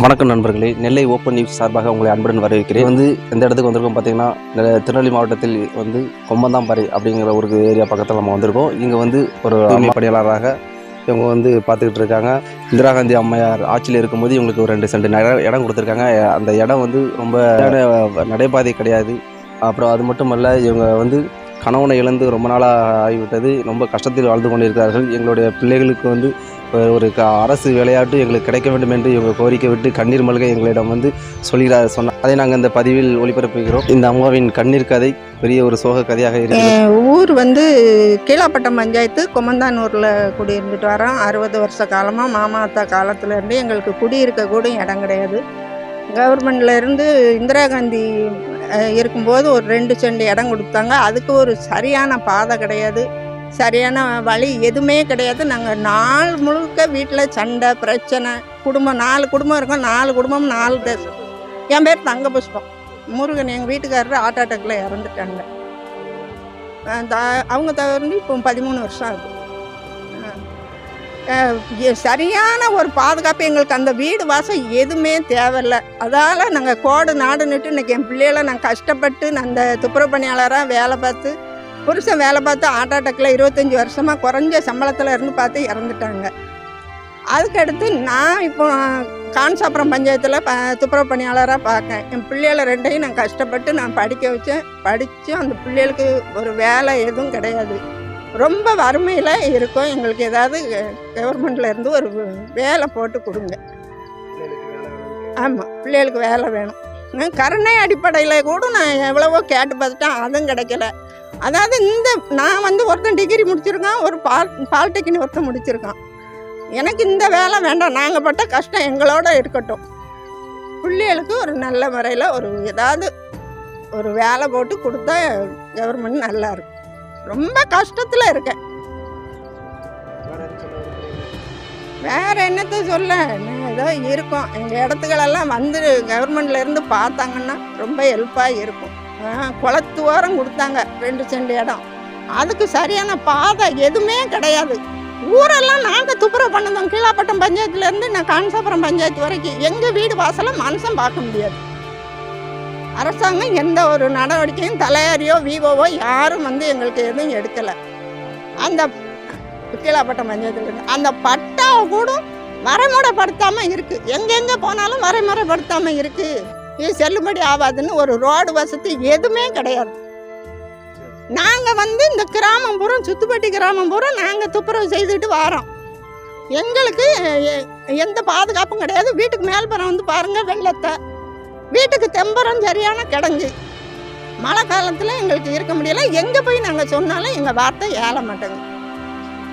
வணக்கம் நண்பர்களே. நெல்லை open news சார்பாக உங்களை அன்புடன் வரவேற்கிறேன். வந்து இந்த இடத்துக்கு வந்திருக்கோம் பார்த்தீங்கன்னா திருநெல்வேலி மாவட்டத்தில் வந்து கொம்பந்தாம்பாறை அப்படிங்கிற ஒரு ஏரியா பக்கத்தில் நம்ம வந்திருக்கோம். இங்கே வந்து ஒரு பணியாளராக இவங்க வந்து பார்த்துக்கிட்டு இருக்காங்க. இந்திரா காந்தி அம்மையார் ஆட்சியில் இருக்கும்போது இவங்களுக்கு ஒரு ரெண்டு சென்ட் இடம் கொடுத்துருக்காங்க. அந்த இடம் வந்து ரொம்ப நட- நடைபாதை கிடையாது. அப்புறம் அது மட்டுமல்ல இவங்க வந்து கணவனை இழந்து ரொம்ப நாளாக ஆகிவிட்டது. ரொம்ப கஷ்டத்தில் வாழ்ந்து கொண்டிருக்கிறார்கள். எங்களுடைய பிள்ளைகளுக்கு வந்து ஒரு- க- அரசு விளையாட்டு எங்களுக்கு கிடைக்க வேண்டும் என்று இவங்க கோரிக்கை விட்டு கண்ணீர் மல்க எங்களிடம் வந்து சொல்கிறார் சொன்னார். அதை நாங்கள் இந்த பதிவில் ஒளிபரப்புகிறோம். இந்த அம்மாவின் கண்ணீர் கதை பெரிய ஒரு சோக கதையாக இருக்கு ஊர் வந்து கீழாப்பட்டம் பஞ்சாயத்து கொமந்தானூரில் குடியிருந்துட்டு வரோம். அறுபது வருஷ காலமாக மாமா அத்தா காலத்துலேருந்து எங்களுக்கு குடியிருக்க கூட இடம் கிடையாது. கவர்மெண்ட்லேருந்து இந்திரா காந்தி இருக்கும்போது ஒரு ரெண்டு செண்டு இடம் கொடுத்தாங்க. அதுக்கு ஒரு சரியான பாதை கிடையாது. சரியான வழி எதுவுமே கிடையாது. நாங்கள் நாள் முழுக்க வீட்டில் சண்டை பிரச்சனை குடும்பம் நாலு குடும்பம் இருக்கும். நாலு குடும்பம் நாலு தேசம் என் பேர் தங்க புஷ்பம் முருகன் எங்கள் வீட்டுக்காரர் ஹார்ட் இறந்துட்டாங்க. த- அவங்க தவிர்த்து இப்போ பதிமூணு வருஷம் ஆகுது. சரியான ஒரு பாதுகாப்பு எங்களுக்கு அந்த வீடு வாசம் எதுவுமே தேவையில்ல. அதால் நாங்கள் கோடு நாடுன்னுட்டு இன்னைக்கு என் பிள்ளைகளை நான் கஷ்டப்பட்டு நான் அந்த துப்புரவு பணியாளராக வேலை பார்த்து புருஷன் வேலை பார்த்து ஹார்ட் அட்டாக்ல இருபத்தஞ்சி வருஷமாக குறைஞ்ச சம்பளத்தில் இருந்து பார்த்து இறந்துட்டாங்க. அதுக்கடுத்து நான் இப்போ கான்சாபுரம் பஞ்சாயத்தில் ப துப்புரவு பணியாளராக பார்க்கேன். என் பிள்ளைகளை ரெண்டையும் நான் கஷ்டப்பட்டு நான் படிக்க வச்சேன். படித்தும் அந்த பிள்ளைகளுக்கு ஒரு வேலை எதுவும் கிடையாது. ரொம்ப வறுமையில் இருக்கோம். எங்களுக்கு ஏதாவது கவர்மெண்ட்லேருந்து ஒரு வேலை போட்டு கொடுங்க. ஆமாம் பிள்ளைகளுக்கு வேலை வேணும். கருணை அடிப்படையில் கூட நான் எவ்வளவோ கேட்டு பார்த்துட்டேன். அதுவும் கிடைக்கல. அதாவது இந்த நான் வந்து ஒருத்தன் டிகிரி முடிச்சிருக்கான் ஒரு பால் பாலிடெக்னிக் ஒருத்தன் முடிச்சிருக்கான். எனக்கு இந்த வேலை வேண்டாம். நாங்கள் பட்ட கஷ்டம் எங்களோட இருக்கட்டும். பிள்ளைகளுக்கு ஒரு நல்ல முறையில் ஒரு ஏதாவது ஒரு வேலை போட்டு கொடுத்தா கவர்மெண்ட் நல்லாயிருக்கும் ரொம்ப கஷ்டத்தில் இருக்கேன். வேற என்னத்த சொல்ல? ஏதோ இருக்கும். எங்கள் இடத்துக்களெல்லாம் வந்து கவர்மெண்ட்ல இருந்து பார்த்தாங்கன்னா ரொம்ப ஹெல்ப்பாக இருக்கும். ஆ, குளத்து ஓரம் கொடுத்தாங்க ரெண்டு செண்டு இடம். அதுக்கு சரியான பாதை எதுவுமே கிடையாது. ஊரெல்லாம் நாங்கள் துப்புரவு பண்ணதோம் கீழாப்பட்டம் பஞ்சாயத்துலேருந்து நான் கான்சாபுரம் பஞ்சாயத்து வரைக்கும் எங்கள் வீடு வாசலை மனுஷன் பார்க்க முடியாது. அரசாங்கம் எந்த ஒரு நடவடிக்கையும் தலையாரியோ விவோவோ யாரும் வந்து எங்களுக்கு எதுவும் எடுக்கலை. அந்த கீழாப்பட்டம் பஞ்சாயத்துலேருந்து அந்த பட்டாவை கூட வரைமுறைப்படுத்தாமல் இருக்குது எங்கெங்கே போனாலும் வரைமுறைப்படுத்தாமல் இருக்குது இது செல்லுபடி ஆகாதுன்னு ஒரு ரோடு வசதி எதுவுமே கிடையாது. நாங்கள் வந்து இந்த கிராமம் பூரம் சுத்துப்பட்டி கிராமம் பூரம் நாங்கள் துப்புரவு செய்துட்டு வரோம். எங்களுக்கு எந்த பாதுகாப்பும் கிடையாது. வீட்டுக்கு மேல்புறம் வந்து பாருங்கள் வெள்ளத்தை. வீட்டுக்கு தெம்பரம் சரியான கிடங்கு. மழை காலத்தில் எங்களுக்கு இருக்க முடியலை. எங்கே போய் நாங்கள் சொன்னாலும் எங்கள் வார்த்தை ஏற மாட்டேங்குது.